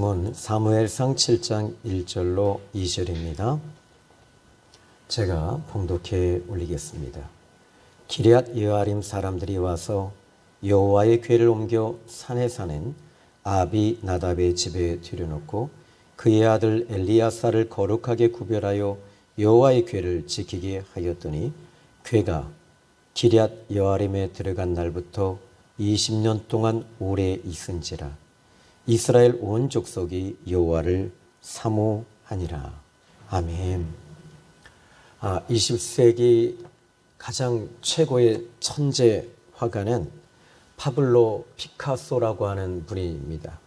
말씀은 사무엘상 7장 1절로 2절입니다. 제가 봉독해 올리겠습니다. 기럇 여아림 사람들이 와서 여호와의 궤를 옮겨 산에 사는 아비 나답의 집에 들여놓고 그의 아들 엘리야사를 거룩하게 구별하여 여호와의 궤를 지키게 하였더니 궤가 기럇 여아림에 들어간 날부터 20년 동안 오래 있은지라 이스라엘 온 족속이 여호와를 사모하니라. 아멘. 아, 20세기 가장 최고의 천재 화가는 파블로 피카소라고 하는 분입니다.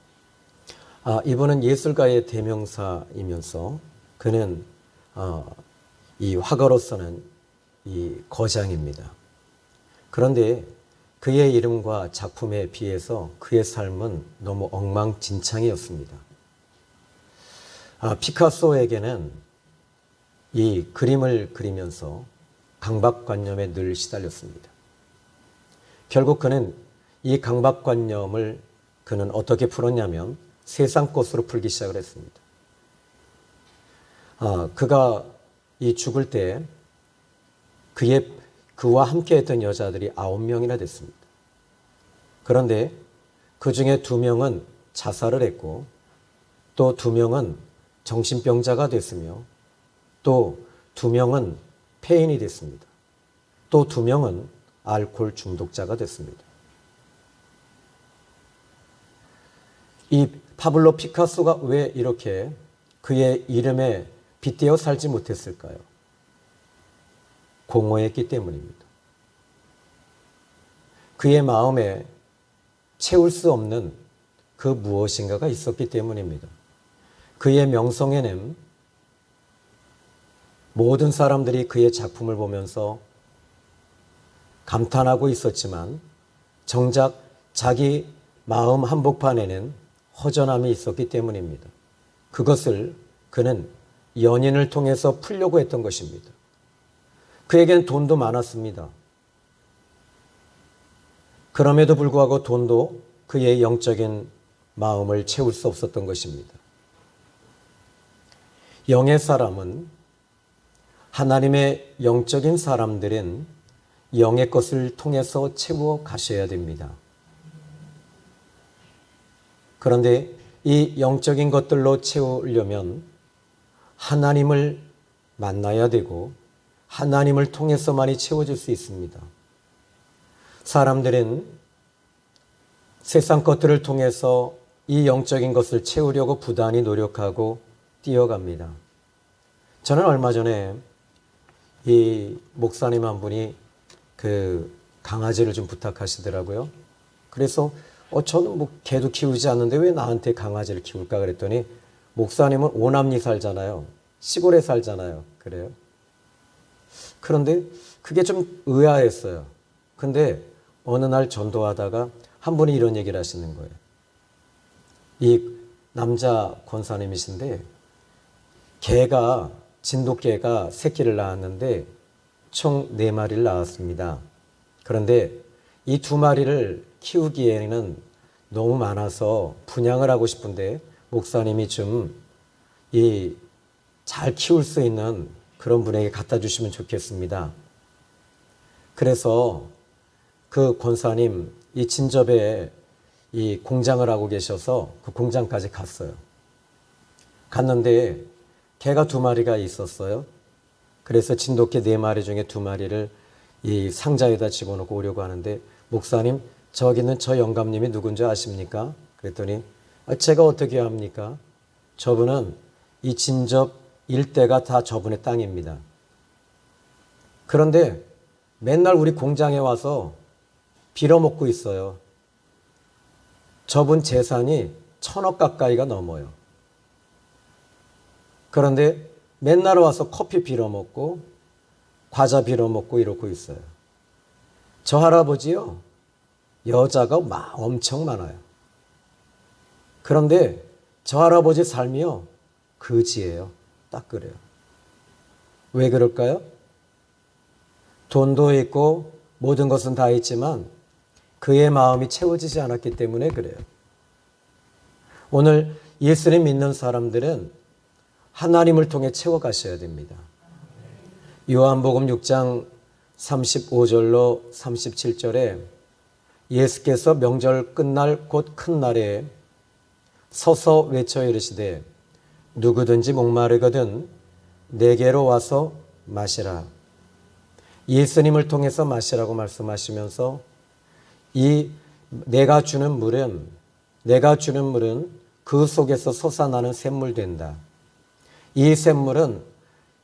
아, 이분은 예술가의 대명사이면서 그는 어, 이 화가로서는 이 거장입니다. 그런데 그의 이름과 작품에 비해서 그의 삶은 너무 엉망진창이었습니다. 아, 피카소에게는 이 그림을 그리면서 강박관념에 늘 시달렸습니다. 결국 그는 이 강박관념을 그는 어떻게 풀었냐면 세상 것으로 풀기 시작을 했습니다. 아, 그가 이 죽을 때 그의 그와 함께 했던 여자들이 아홉 명이나 됐습니다. 그런데 그 중에 두 명은 자살을 했고 또 두 명은 정신병자가 됐으며 또 두 명은 폐인이 됐습니다. 또 두 명은 알코올 중독자가 됐습니다. 이 파블로 피카소가 왜 이렇게 그의 이름에 빗대어 살지 못했을까요? 공허했기 때문입니다. 그의 마음에 채울 수 없는 그 무엇인가가 있었기 때문입니다. 그의 명성에는 모든 사람들이 그의 작품을 보면서 감탄하고 있었지만 정작 자기 마음 한복판에는 허전함이 있었기 때문입니다. 그것을 그는 연인을 통해서 풀려고 했던 것입니다. 그에게는 돈도 많았습니다. 그럼에도 불구하고 돈도 그의 영적인 마음을 채울 수 없었던 것입니다. 영의 사람은 하나님의 영적인 사람들은 영의 것을 통해서 채워 가셔야 됩니다. 그런데 이 영적인 것들로 채우려면 하나님을 만나야 되고 하나님을 통해서만이 채워질 수 있습니다. 사람들은 세상 것들을 통해서 이 영적인 것을 채우려고 부단히 노력하고 뛰어갑니다. 저는 얼마 전에 이 목사님 한 분이 그 강아지를 좀 부탁하시더라고요. 그래서 어 저는 뭐 개도 키우지 않는데 왜 나한테 강아지를 키울까 그랬더니 목사님은 오남리 살잖아요. 시골에 살잖아요. 그래요. 그런데 그게 좀 의아했어요. 근데 어느 날 전도하다가 한 분이 이런 얘기를 하시는 거예요. 이 남자 권사님이신데 개가 진돗개가 새끼를 낳았는데 총 네 마리를 낳았습니다. 그런데 이 두 마리를 키우기에는 너무 많아서 분양을 하고 싶은데 목사님이 좀 이 잘 키울 수 있는 그런 분에게 갖다 주시면 좋겠습니다. 그래서 그 권사님 이 진접에 이 공장을 하고 계셔서 그 공장까지 갔어요. 갔는데 개가 두 마리가 있었어요. 그래서 진돗개 네 마리 중에 두 마리를 이 상자에다 집어넣고 오려고 하는데 목사님 저기는 저 영감님이 누군지 아십니까? 그랬더니 아, 제가 어떻게 합니까? 저분은 이 진접 일대가 다 저분의 땅입니다. 그런데 맨날 우리 공장에 와서 빌어먹고 있어요. 저분 재산이 천억 가까이가 넘어요. 그런데 맨날 와서 커피 빌어먹고 과자 빌어먹고 이러고 있어요. 저 할아버지요. 여자가 막 엄청 많아요. 그런데 저 할아버지 삶이요. 거지예요. 딱 그래요. 왜 그럴까요? 돈도 있고 모든 것은 다 있지만 그의 마음이 채워지지 않았기 때문에 그래요. 오늘 예수님 믿는 사람들은 하나님을 통해 채워가셔야 됩니다. 요한복음 6장 35절로 37절에 예수께서 명절 끝날 곧 큰 날에 서서 외쳐 이르시되 누구든지 목마르거든 내게로 와서 마시라. 예수님을 통해서 마시라고 말씀하시면서 이 내가 주는 물은 내가 주는 물은 그 속에서 솟아나는 샘물 된다. 이 샘물은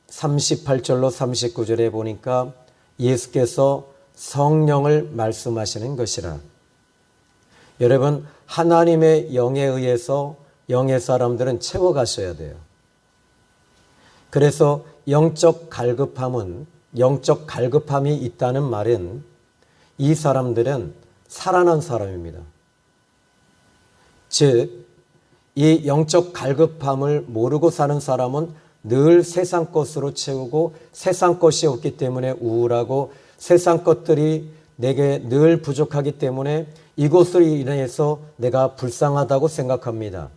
38절로 39절에 보니까 예수께서 성령을 말씀하시는 것이라. 여러분, 하나님의 영에 의해서 영의 사람들은 채워가셔야 돼요. 그래서 영적 갈급함은, 영적 갈급함이 있다는 말은 이 사람들은 살아난 사람입니다. 즉, 이 영적 갈급함을 모르고 사는 사람은 늘 세상 것으로 채우고 세상 것이 없기 때문에 우울하고 세상 것들이 내게 늘 부족하기 때문에 이것으로 인해서 내가 불쌍하다고 생각합니다.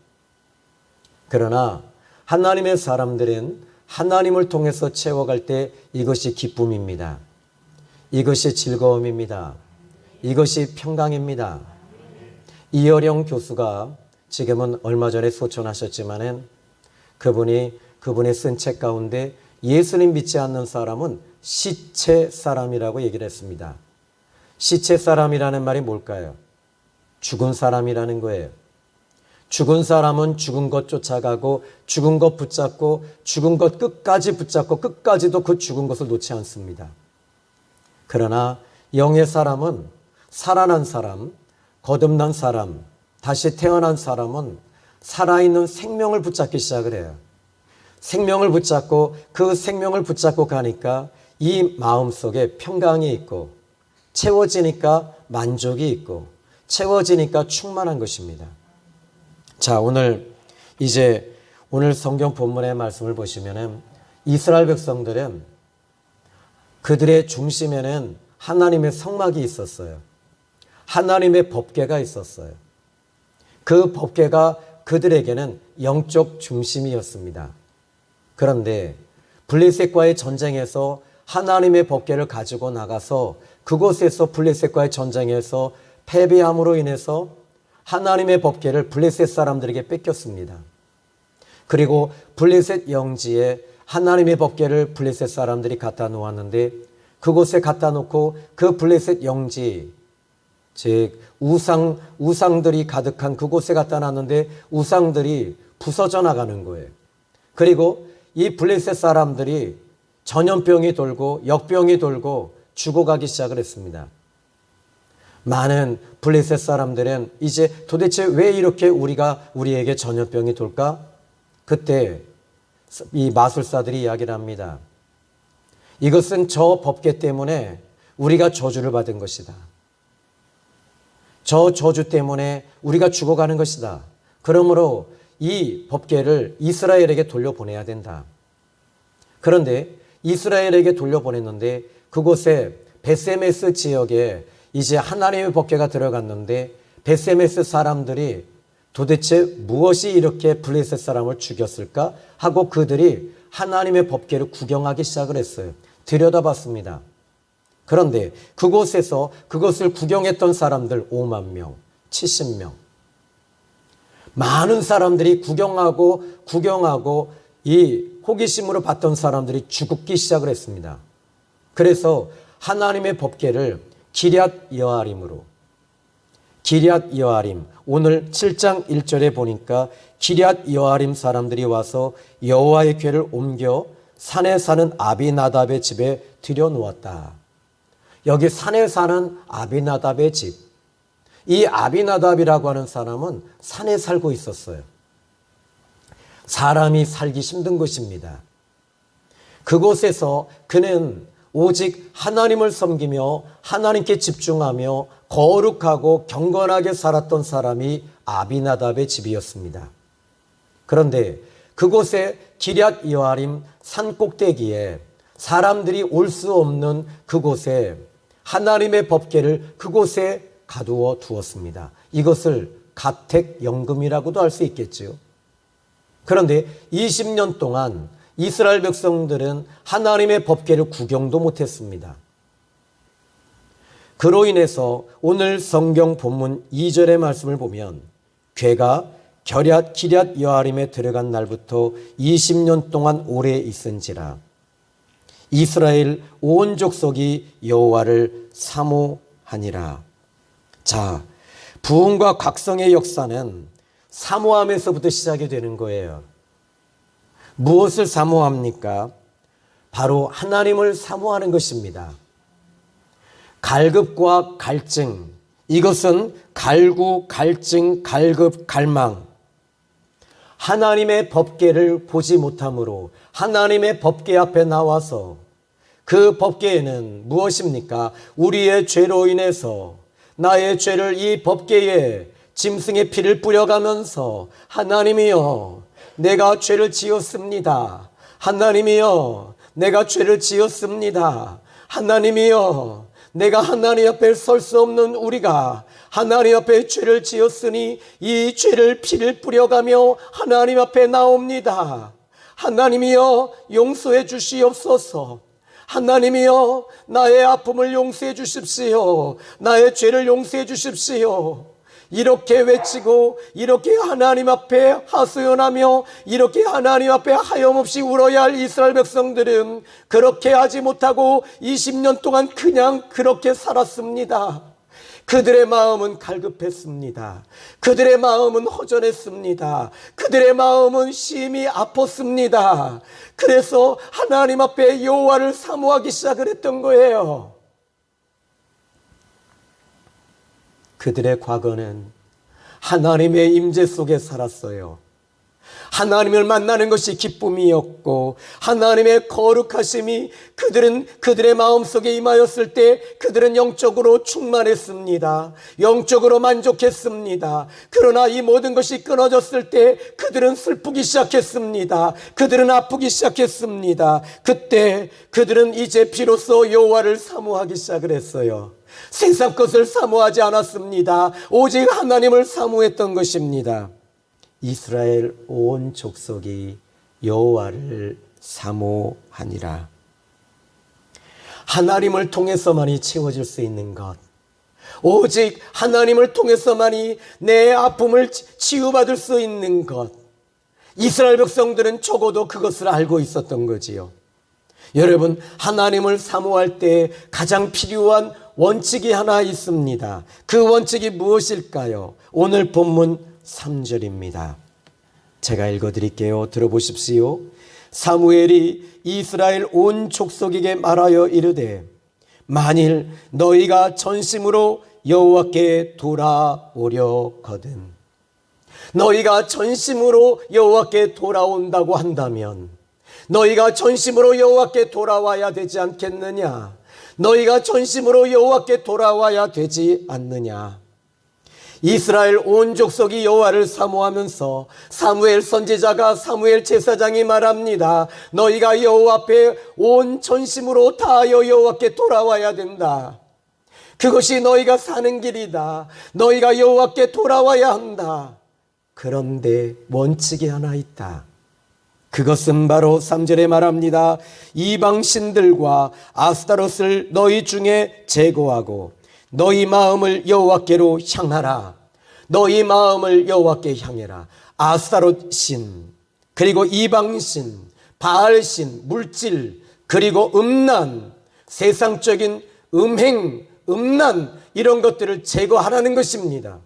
그러나 하나님의 사람들은 하나님을 통해서 채워갈 때 이것이 기쁨입니다. 이것이 즐거움입니다. 이것이 평강입니다. 이어령 교수가 지금은 얼마 전에 소천하셨지만은 그분이 그분의 쓴 책 가운데 예수님 믿지 않는 사람은 시체 사람이라고 얘기를 했습니다. 시체 사람이라는 말이 뭘까요? 죽은 사람이라는 거예요. 죽은 사람은 죽은 것 쫓아가고 죽은 것 붙잡고 죽은 것 끝까지 붙잡고 끝까지도 그 죽은 것을 놓지 않습니다. 그러나 영의 사람은 살아난 사람, 거듭난 사람, 다시 태어난 사람은 살아있는 생명을 붙잡기 시작을 해요. 생명을 붙잡고 그 생명을 붙잡고 가니까 이 마음 속에 평강이 있고 채워지니까 만족이 있고 채워지니까 충만한 것입니다. 자, 오늘 이제 오늘 성경 본문의 말씀을 보시면은 이스라엘 백성들은 그들의 중심에는 하나님의 성막이 있었어요. 하나님의 법궤가 있었어요. 그 법궤가 그들에게는 영적 중심이었습니다. 그런데 블레셋과의 전쟁에서 하나님의 법궤를 가지고 나가서 그곳에서 블레셋과의 전쟁에서 패배함으로 인해서 하나님의 법궤를 블레셋 사람들에게 뺏겼습니다. 그리고 블레셋 영지에 하나님의 법궤를 블레셋 사람들이 갖다 놓았는데 그곳에 갖다 놓고 그 블레셋 영지 즉 우상 우상들이 가득한 그곳에 갖다 놨는데 우상들이 부서져 나가는 거예요. 그리고 이 블레셋 사람들이 전염병이 돌고 역병이 돌고 죽어가기 시작을 했습니다. 많은 블레셋 사람들은 이제 도대체 왜 이렇게 우리가 우리에게 전염병이 돌까? 그때 이 마술사들이 이야기를 합니다. 이것은 저 법계 때문에 우리가 저주를 받은 것이다. 저 저주 때문에 우리가 죽어가는 것이다. 그러므로 이 법계를 이스라엘에게 돌려보내야 된다. 그런데 이스라엘에게 돌려보냈는데 그곳에 베세메스 지역에 이제 하나님의 법궤가 들어갔는데 베세메스 사람들이 도대체 무엇이 이렇게 블레셋 사람을 죽였을까 하고 그들이 하나님의 법궤를 구경하기 시작을 했어요. 들여다봤습니다. 그런데 그곳에서 그것을 구경했던 사람들 5만 명, 70명. 많은 사람들이 구경하고 구경하고 이 호기심으로 봤던 사람들이 죽기 시작을 했습니다. 그래서 하나님의 법궤를 기럇 여아림으로 기럇 여아림 오늘 7장 1절에 보니까 기럇 여아림 사람들이 와서 여호와의 궤를 옮겨 산에 사는 아비나답의 집에 들여 놓았다. 여기 산에 사는 아비나답의 집. 이 아비나답이라고 하는 사람은 산에 살고 있었어요. 사람이 살기 힘든 것입니다. 그곳에서 그는 오직 하나님을 섬기며 하나님께 집중하며 거룩하고 경건하게 살았던 사람이 아비나답의 집이었습니다. 그런데 그곳에 기럇 여아림 산 꼭대기에 사람들이 올 수 없는 그곳에 하나님의 법궤를 그곳에 가두어 두었습니다. 이것을 가택연금이라고도 할 수 있겠지요. 그런데 20년 동안 이스라엘 백성들은 하나님의 법계를 구경도 못했습니다. 그로 인해서 오늘 성경 본문 2절의 말씀을 보면 괴가 결앗 기럇 여아림에 들어간 날부터 20년 동안 오래 있은지라 이스라엘 온 족속이 여호와를 사모하니라. 자, 부흥과 각성의 역사는 사모함에서부터 시작이 되는 거예요. 무엇을 사모합니까? 바로 하나님을 사모하는 것입니다. 갈급과 갈증, 이것은 갈구, 갈증, 갈급, 갈망. 하나님의 법계를 보지 못함으로 하나님의 법계 앞에 나와서 그 법계에는 무엇입니까? 우리의 죄로 인해서 나의 죄를 이 법계에 짐승의 피를 뿌려가면서 하나님이여 내가 죄를 지었습니다. 하나님이여 내가 죄를 지었습니다. 하나님이여 내가 하나님 앞에 설 수 없는 우리가 하나님 앞에 죄를 지었으니 이 죄를 피를 뿌려가며 하나님 앞에 나옵니다. 하나님이여 용서해 주시옵소서. 하나님이여 나의 아픔을 용서해 주십시오. 나의 죄를 용서해 주십시오. 이렇게 외치고 이렇게 하나님 앞에 하소연하며 이렇게 하나님 앞에 하염없이 울어야 할 이스라엘 백성들은 그렇게 하지 못하고 20년 동안 그냥 그렇게 살았습니다. 그들의 마음은 갈급했습니다. 그들의 마음은 허전했습니다. 그들의 마음은 심히 아팠습니다. 그래서 하나님 앞에 여호와를 사모하기 시작을 했던 거예요. 그들의 과거는 하나님의 임재 속에 살았어요. 하나님을 만나는 것이 기쁨이었고 하나님의 거룩하심이 그들은 그들의 마음속에 임하였을 때 그들은 영적으로 충만했습니다. 영적으로 만족했습니다. 그러나 이 모든 것이 끊어졌을 때 그들은 슬프기 시작했습니다. 그들은 아프기 시작했습니다. 그때 그들은 이제 비로소 여호와를 사모하기 시작을 했어요. 세상 것을 사모하지 않았습니다. 오직 하나님을 사모했던 것입니다. 이스라엘 온 족속이 여호와를 사모하니라. 하나님을 통해서만이 채워질 수 있는 것. 오직 하나님을 통해서만이 내 아픔을 치유받을 수 있는 것. 이스라엘 백성들은 적어도 그것을 알고 있었던 거지요. 여러분, 하나님을 사모할 때 가장 필요한 원칙이 하나 있습니다. 그 원칙이 무엇일까요? 오늘 본문 3절입니다. 제가 읽어 드릴게요. 들어보십시오. 사무엘이 이스라엘 온 족속에게 말하여 이르되 만일 너희가 전심으로 여호와께 돌아오려거든 너희가 전심으로 여호와께 돌아온다고 한다면 너희가 전심으로 여호와께 돌아와야 되지 않겠느냐 너희가 전심으로 여호와께 돌아와야 되지 않느냐 이스라엘 온 족속이 여호와를 사모하면서 사무엘 선지자가 사무엘 제사장이 말합니다. 너희가 여호와 앞에 온 전심으로 다하여 여호와께 돌아와야 된다. 그것이 너희가 사는 길이다. 너희가 여호와께 돌아와야 한다. 그런데 원칙이 하나 있다. 그것은 바로 3절에 말합니다. 이방신들과 아스타롯을 너희 중에 제거하고 너희 마음을 여호와께로 향하라. 너희 마음을 여호와께 향해라. 아스타롯 신 그리고 이방 신, 바알 신, 물질 그리고 음란 세상적인 음행, 음란 이런 것들을 제거하라는 것입니다.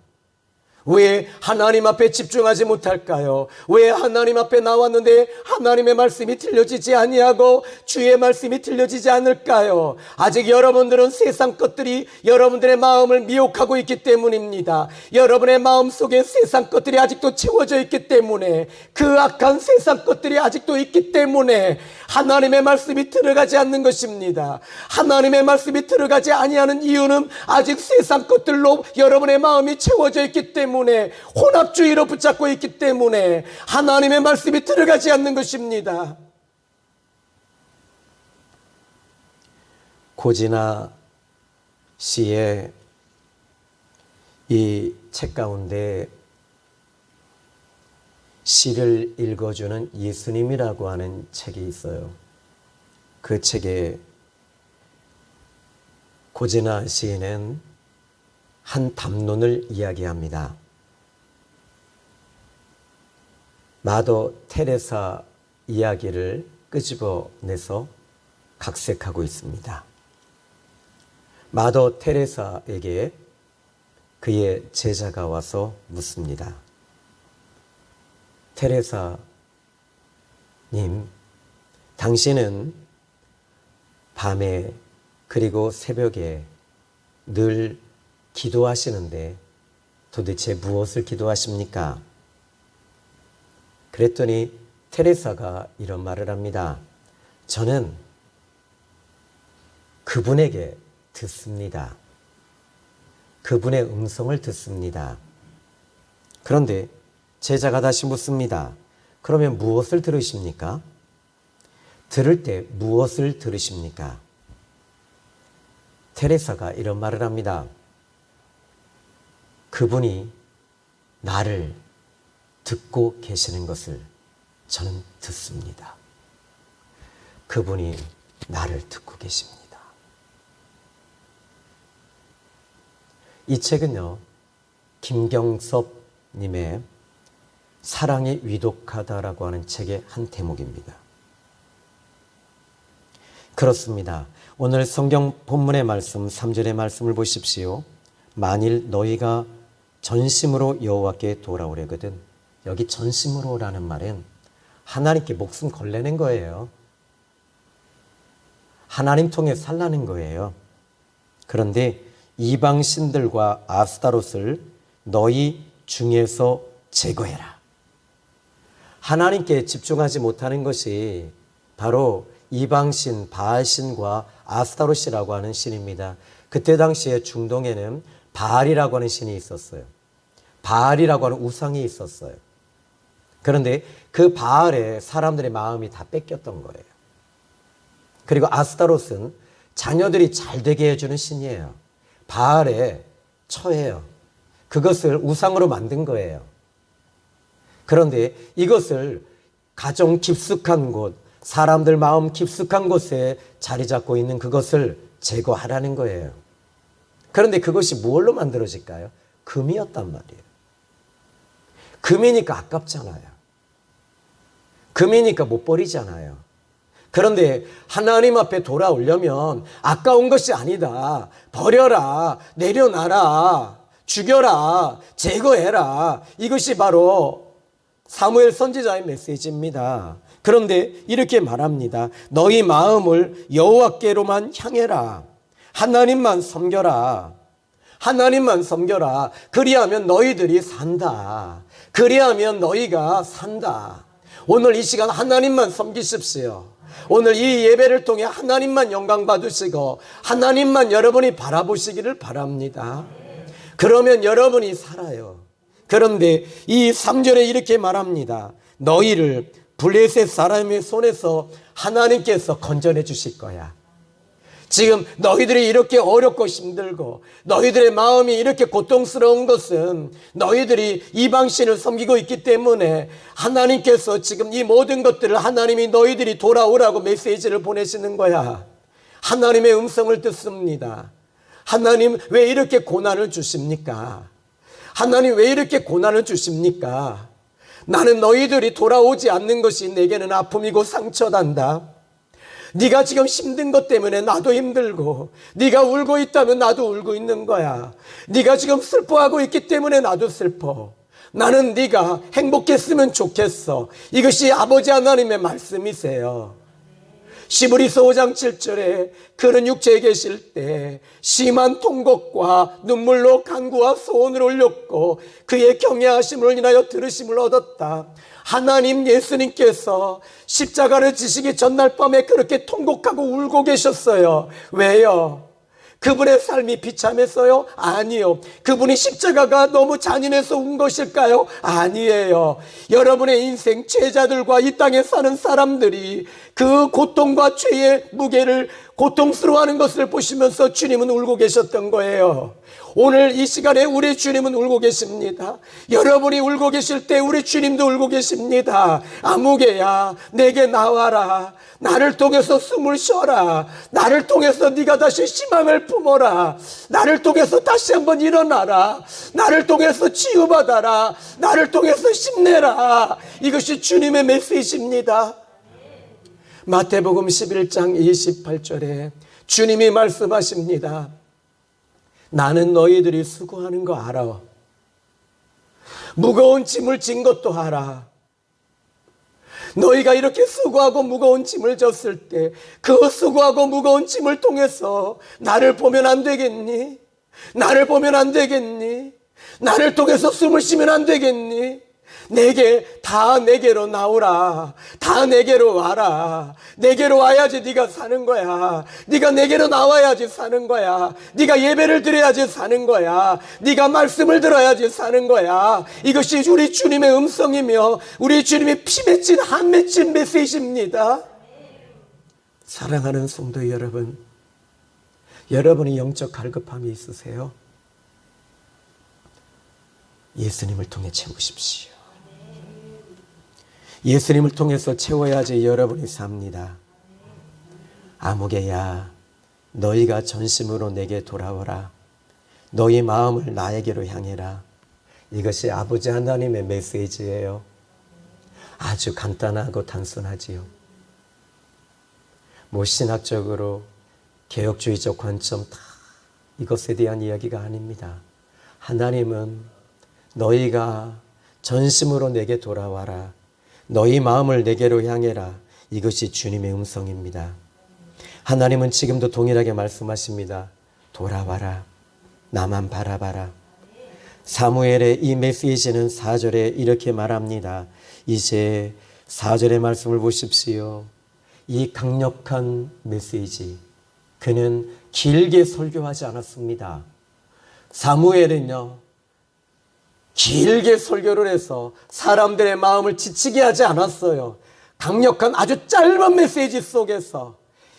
왜 하나님 앞에 집중하지 못할까요? 왜 하나님 앞에 나왔는데 하나님의 말씀이 들려지지 아니하고 주의 말씀이 들려지지 않을까요? 아직 여러분들은 세상 것들이 여러분들의 마음을 미혹하고 있기 때문입니다. 여러분의 마음 속에 세상 것들이 아직도 채워져 있기 때문에 그 악한 세상 것들이 아직도 있기 때문에 하나님의 말씀이 들어가지 않는 것입니다. 하나님의 말씀이 들어가지 아니하는 이유는 아직 세상 것들로 여러분의 마음이 채워져 있기 때문에 혼합주의로 붙잡고 있기 때문에 하나님의 말씀이 들어가지 않는 것입니다. 고진아 씨의 이 책 가운데 시를 읽어주는 예수님이라고 하는 책이 있어요. 그 책에 고진아 시인은 한 담론을 이야기합니다. 마더 테레사 이야기를 끄집어내서 각색하고 있습니다. 마더 테레사에게 그의 제자가 와서 묻습니다. 테레사님, 당신은 밤에 그리고 새벽에 늘 기도하시는데 도대체 무엇을 기도하십니까? 그랬더니 테레사가 이런 말을 합니다. 저는 그분에게 듣습니다. 그분의 음성을 듣습니다. 그런데 제자가 다시 묻습니다. 그러면 무엇을 들으십니까? 들을 때 무엇을 들으십니까? 테레사가 이런 말을 합니다. 그분이 나를 듣고 계시는 것을 저는 듣습니다. 그분이 나를 듣고 계십니다. 이 책은요, 김경섭님의 사랑이 위독하다라고 하는 책의 한 대목입니다. 그렇습니다. 오늘 성경 본문의 말씀, 3절의 말씀을 보십시오. 만일 너희가 전심으로 여호와께 돌아오려거든 여기 전심으로라는 말은 하나님께 목숨 걸내는 거예요. 하나님 통해 살라는 거예요. 그런데 이방 신들과 아스타롯을 너희 중에서 제거해라. 하나님께 집중하지 못하는 것이 바로 이방신, 바알신과 아스타롯이라고 하는 신입니다. 그때 당시에 중동에는 바알이라고 하는 신이 있었어요. 바알이라고 하는 우상이 있었어요. 그런데 그 바알에 사람들의 마음이 다 뺏겼던 거예요. 그리고 아스타롯은 자녀들이 잘 되게 해주는 신이에요. 바알에 처해요. 그것을 우상으로 만든 거예요. 그런데 이것을 가정 깊숙한 곳, 사람들 마음 깊숙한 곳에 자리 잡고 있는 그것을 제거하라는 거예요. 그런데 그것이 무엇로 만들어질까요? 금이었단 말이에요. 금이니까 아깝잖아요. 금이니까 못 버리잖아요. 그런데 하나님 앞에 돌아오려면 아까운 것이 아니다. 버려라. 내려놔라. 죽여라. 제거해라. 이것이 바로 사무엘 선지자의 메시지입니다. 그런데 이렇게 말합니다. 너희 마음을 여호와께로만 향해라. 하나님만 섬겨라. 하나님만 섬겨라. 그리하면 너희들이 산다. 그리하면 너희가 산다. 오늘 이 시간 하나님만 섬기십시오. 오늘 이 예배를 통해 하나님만 영광 받으시고 하나님만 여러분이 바라보시기를 바랍니다. 그러면 여러분이 살아요. 그런데 이 3절에 이렇게 말합니다. 너희를 블레셋 사람의 손에서 하나님께서 건져내 주실 거야. 지금 너희들이 이렇게 어렵고 힘들고 너희들의 마음이 이렇게 고통스러운 것은 너희들이 이방신을 섬기고 있기 때문에 하나님께서 지금 이 모든 것들을 하나님이 너희들이 돌아오라고 메시지를 보내시는 거야. 하나님의 음성을 듣습니다. 하나님 왜 이렇게 고난을 주십니까? 하나님 왜 이렇게 고난을 주십니까? 나는 너희들이 돌아오지 않는 것이 내게는 아픔이고 상처단다. 네가 지금 힘든 것 때문에 나도 힘들고 네가 울고 있다면 나도 울고 있는 거야. 네가 지금 슬퍼하고 있기 때문에 나도 슬퍼. 나는 네가 행복했으면 좋겠어. 이것이 아버지 하나님의 말씀이세요. 시브리서 5장 7절에 그는 육체에 계실 때 심한 통곡과 눈물로 간구와 소원을 올렸고 그의 경외하심을 인하여 들으심을 얻었다. 하나님 예수님께서 십자가를 지시기 전날 밤에 그렇게 통곡하고 울고 계셨어요. 왜요? 그분의 삶이 비참했어요? 아니요. 그분이 십자가가 너무 잔인해서 운 것일까요? 아니에요. 여러분의 인생 제자들과 이 땅에 사는 사람들이 그 고통과 죄의 무게를 고통스러워하는 것을 보시면서 주님은 울고 계셨던 거예요. 오늘 이 시간에 우리 주님은 울고 계십니다. 여러분이 울고 계실 때 우리 주님도 울고 계십니다. 아무개야 내게 나와라. 나를 통해서 숨을 쉬어라. 나를 통해서 네가 다시 희망을 품어라. 나를 통해서 다시 한번 일어나라. 나를 통해서 치유받아라. 나를 통해서 힘내라. 이것이 주님의 메시지입니다. 마태복음 11장 28절에 주님이 말씀하십니다. 나는 너희들이 수고하는 거 알아. 무거운 짐을 진 것도 알아. 너희가 이렇게 수고하고 무거운 짐을 졌을 때 그 수고하고 무거운 짐을 통해서 나를 보면 안 되겠니? 나를 보면 안 되겠니? 나를 통해서 숨을 쉬면 안 되겠니? 내게 다 내게로 나오라. 다 내게로 와라. 내게로 와야지 네가 사는 거야. 네가 내게로 나와야지 사는 거야. 네가 예배를 드려야지 사는 거야. 네가 말씀을 들어야지 사는 거야. 이것이 우리 주님의 음성이며 우리 주님의 피 맺힌 한 맺힌 메시지입니다. 사랑하는 성도 여러분, 여러분이 영적 갈급함이 있으세요? 예수님을 통해 채우십시오. 예수님을 통해서 채워야지 여러분이 삽니다. 아무개야, 너희가 전심으로 내게 돌아오라. 너희 마음을 나에게로 향해라. 이것이 아버지 하나님의 메시지예요. 아주 간단하고 단순하지요. 뭐 신학적으로 개혁주의적 관점 다 이것에 대한 이야기가 아닙니다. 하나님은 너희가 전심으로 내게 돌아와라. 너희 마음을 내게로 향해라. 이것이 주님의 음성입니다. 하나님은 지금도 동일하게 말씀하십니다. 돌아와라. 나만 바라봐라. 사무엘의 이 메시지는 4절에 이렇게 말합니다. 이제 4절의 말씀을 보십시오. 이 강력한 메시지. 그는 길게 설교하지 않았습니다. 사무엘은요, 길게 설교를 해서 사람들의 마음을 지치게 하지 않았어요. 강력한 아주 짧은 메시지 속에서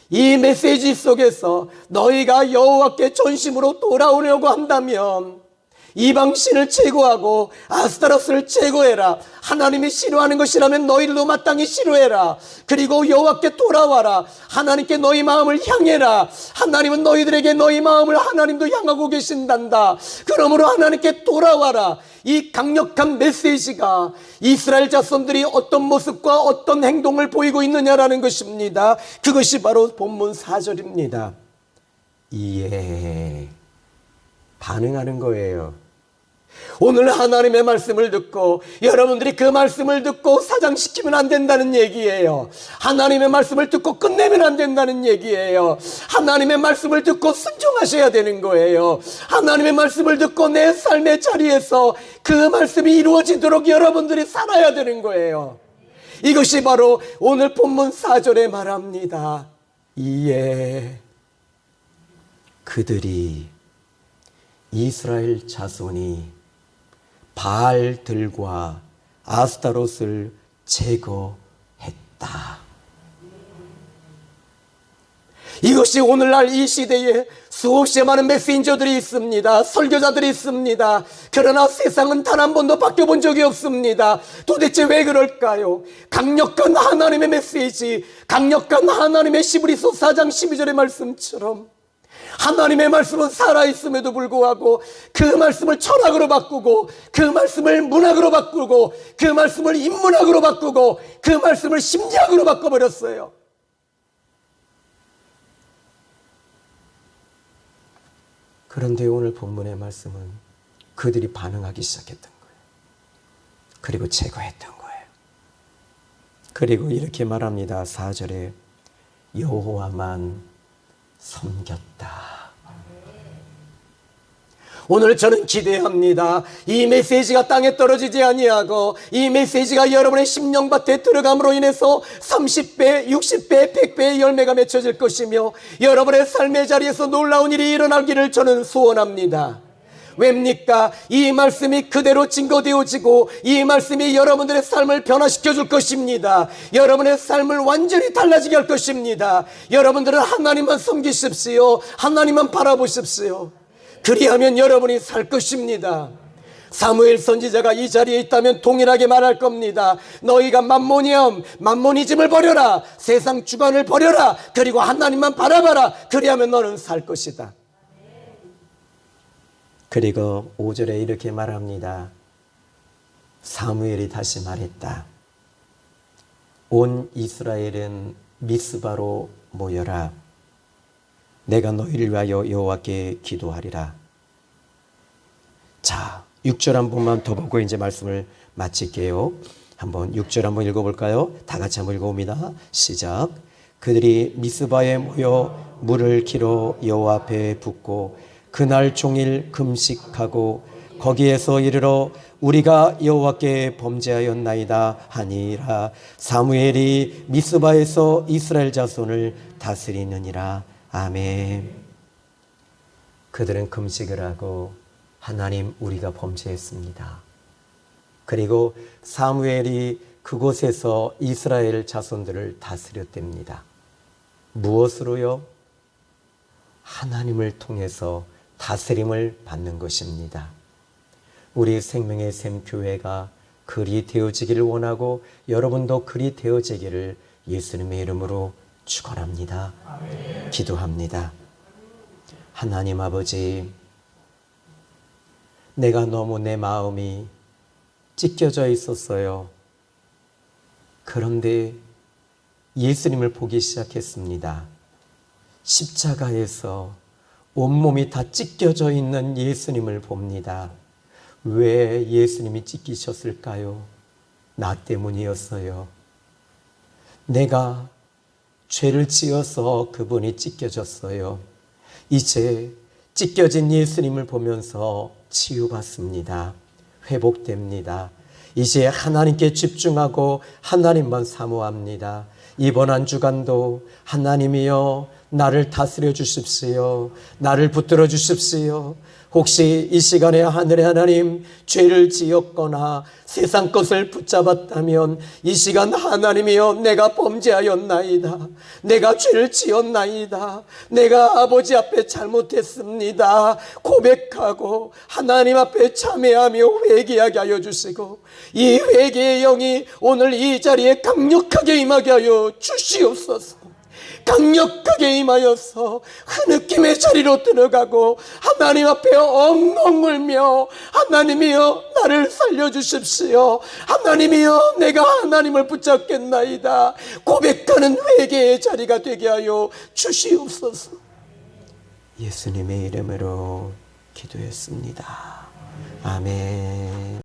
이 메시지 속에서 너희가 여호와께 전심으로 돌아오려고 한다면 이방신을 제거하고 아스타로스를 제거해라. 하나님이 싫어하는 것이라면 너희들도 마땅히 싫어해라. 그리고 여호와께 돌아와라. 하나님께 너희 마음을 향해라. 하나님은 너희들에게 너희 마음을 하나님도 향하고 계신단다. 그러므로 하나님께 돌아와라. 이 강력한 메시지가 이스라엘 자손들이 어떤 모습과 어떤 행동을 보이고 있느냐라는 것입니다. 그것이 바로 본문 4절입니다. 이에 반응하는 거예요. 오늘 하나님의 말씀을 듣고 여러분들이 그 말씀을 듣고 사장시키면 안 된다는 얘기예요. 하나님의 말씀을 듣고 끝내면 안 된다는 얘기예요. 하나님의 말씀을 듣고 순종하셔야 되는 거예요. 하나님의 말씀을 듣고 내 삶의 자리에서 그 말씀이 이루어지도록 여러분들이 살아야 되는 거예요. 이것이 바로 오늘 본문 4절에 말합니다. 이에 그들이 이스라엘 자손이 바알들과 아스타롯을 제거했다. 이것이 오늘날 이 시대에 수없이 많은 메신저들이 있습니다. 설교자들이 있습니다. 그러나 세상은 단 한 번도 바뀌어본 적이 없습니다. 도대체 왜 그럴까요? 강력한 하나님의 메시지, 강력한 하나님의 시브리서 4장 12절의 말씀처럼 하나님의 말씀은 살아있음에도 불구하고 그 말씀을 철학으로 바꾸고 그 말씀을 문학으로 바꾸고 그 말씀을 인문학으로 바꾸고 그 말씀을 심리학으로 바꿔버렸어요. 그런데 오늘 본문의 말씀은 그들이 반응하기 시작했던 거예요. 그리고 제거했던 거예요. 그리고 이렇게 말합니다. 4절에 여호와만 섬겼다. 오늘 저는 기대합니다. 이 메시지가 땅에 떨어지지 아니하고 이 메시지가 여러분의 심령밭에 들어감으로 인해서 30배, 60배, 100배의 열매가 맺혀질 것이며 여러분의 삶의 자리에서 놀라운 일이 일어나기를 저는 소원합니다. 왜입니까? 이 말씀이 그대로 증거되어지고 이 말씀이 여러분들의 삶을 변화시켜 줄 것입니다. 여러분의 삶을 완전히 달라지게 할 것입니다. 여러분들은 하나님만 섬기십시오. 하나님만 바라보십시오. 그리하면 여러분이 살 것입니다. 사무엘 선지자가 이 자리에 있다면 동일하게 말할 겁니다. 너희가 만모니엄, 만모니즘을 버려라. 세상 주관을 버려라. 그리고 하나님만 바라봐라. 그리하면 너는 살 것이다. 그리고 5절에 이렇게 말합니다. 사무엘이 다시 말했다. 온 이스라엘은 미스바로 모여라. 내가 너희를 위하여 여호와께 기도하리라. 자, 6절 한 번만 더 보고 이제 말씀을 마칠게요. 한번 6절 한번 읽어볼까요? 다 같이 한번 읽어봅니다. 시작. 그들이 미스바에 모여 물을 길어 여호와 앞에 붓고 그날 종일 금식하고 거기에서 이르러 우리가 여호와께 범죄하였나이다 하니라 사무엘이 미스바에서 이스라엘 자손을 다스리느니라 아멘. 그들은 금식을 하고 하나님 우리가 범죄했습니다. 그리고 사무엘이 그곳에서 이스라엘 자손들을 다스렸답니다. 무엇으로요? 하나님을 통해서 다스림을 받는 것입니다. 우리 생명의 샘 교회가 그리 되어지기를 원하고 여러분도 그리 되어지기를 예수님의 이름으로 축원합니다. 기도합니다. 하나님 아버지 내가 너무 내 마음이 찢겨져 있었어요. 그런데 예수님을 보기 시작했습니다. 십자가에서 온몸이 다 찢겨져 있는 예수님을 봅니다. 왜 예수님이 찢기셨을까요? 나 때문이었어요. 내가 죄를 지어서 그분이 찢겨졌어요. 이제 찢겨진 예수님을 보면서 치유받습니다. 회복됩니다. 이제 하나님께 집중하고 하나님만 사모합니다. 이번 한 주간도 하나님이여 나를 다스려 주십시오. 나를 붙들어 주십시오. 혹시 이 시간에 하늘의 하나님 죄를 지었거나 세상 것을 붙잡았다면 이 시간 하나님이여 내가 범죄하였나이다. 내가 죄를 지었나이다. 내가 아버지 앞에 잘못했습니다. 고백하고 하나님 앞에 참회하며 회개하게 하여 주시고 이 회개의 영이 오늘 이 자리에 강력하게 임하게 하여 주시옵소서. 강력하게 임하여서 흐느낌의 자리로 들어가고 하나님 앞에 엉엉 울며 하나님이여 나를 살려주십시오. 하나님이여 내가 하나님을 붙잡겠나이다. 고백하는 회개의 자리가 되게 하여 주시옵소서. 예수님의 이름으로 기도했습니다. 아멘